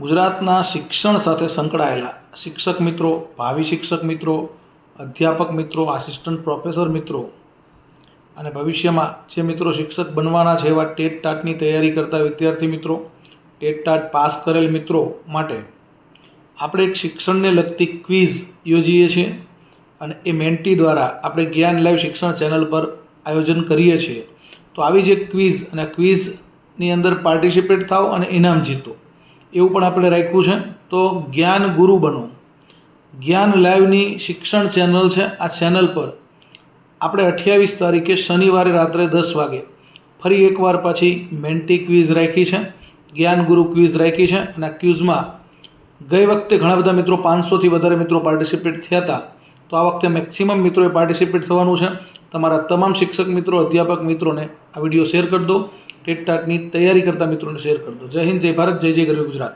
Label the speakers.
Speaker 1: ગુજરાતના શિક્ષણ સાથે સંકળાયેલા શિક્ષક મિત્રો, ભાવિ શિક્ષક મિત્રો, અધ્યાપક મિત્રો આસિસ્ટન્ટ પ્રોફેસર મિત્રો અને ભવિષ્યમાં જે મિત્રો શિક્ષક બનવાના છે એવા ટેટ ટાટની તૈયારી કરતા વિદ્યાર્થી મિત્રો, ટેટ ટાટ પાસ કરેલ મિત્રો માટે આપણે એક શિક્ષણને લગતી ક્વિઝ યોજીએ છીએ અને એ મેન્ટી દ્વારા આપણે જ્ઞાન લાઈવ શિક્ષણ ચેનલ પર આયોજન કરીએ છીએ. તો આવી જ એક ક્વિઝ અને ક્વિઝની અંદર પાર્ટિસિપેટ થાઓ અને ઇનામ જીતો. એવું પણ આપણે રાખ્યું છે. તો જ્ઞાન ગુરુ બનો. જ્ઞાન લાઈવની શિક્ષણ ચેનલ છે. આ ચેનલ પર આપણે અઠ્યાવીસ તારીખે શનિવારે રાત્રે દસ વાગે ફરી એકવાર પાછી મેન્ટી ક્વિઝ રાખી છે. જ્ઞાન ગુરુ ક્વિઝ રાખી છે અને આ ક્વિઝમાં ગઈ વખતે ઘણા બધા મિત્રો પાંચસોથી વધારે મિત્રો પાર્ટિસિપેટ થયા હતા. તો આ વખતે મેક્સિમમ મિત્રોએ પાર્ટિસિપેટ થવાનું છે. તમારા તમામ શિક્ષક મિત્રો, અધ્યાપક મિત્રોને આ વીડિયો શેર કરી દો. ટેટ ટાટની તૈયારી કરતા મિત્રોને શેર કરી દો. જય હિન્દ, જય ભારત, જય જય ગરવી ગુજરાત.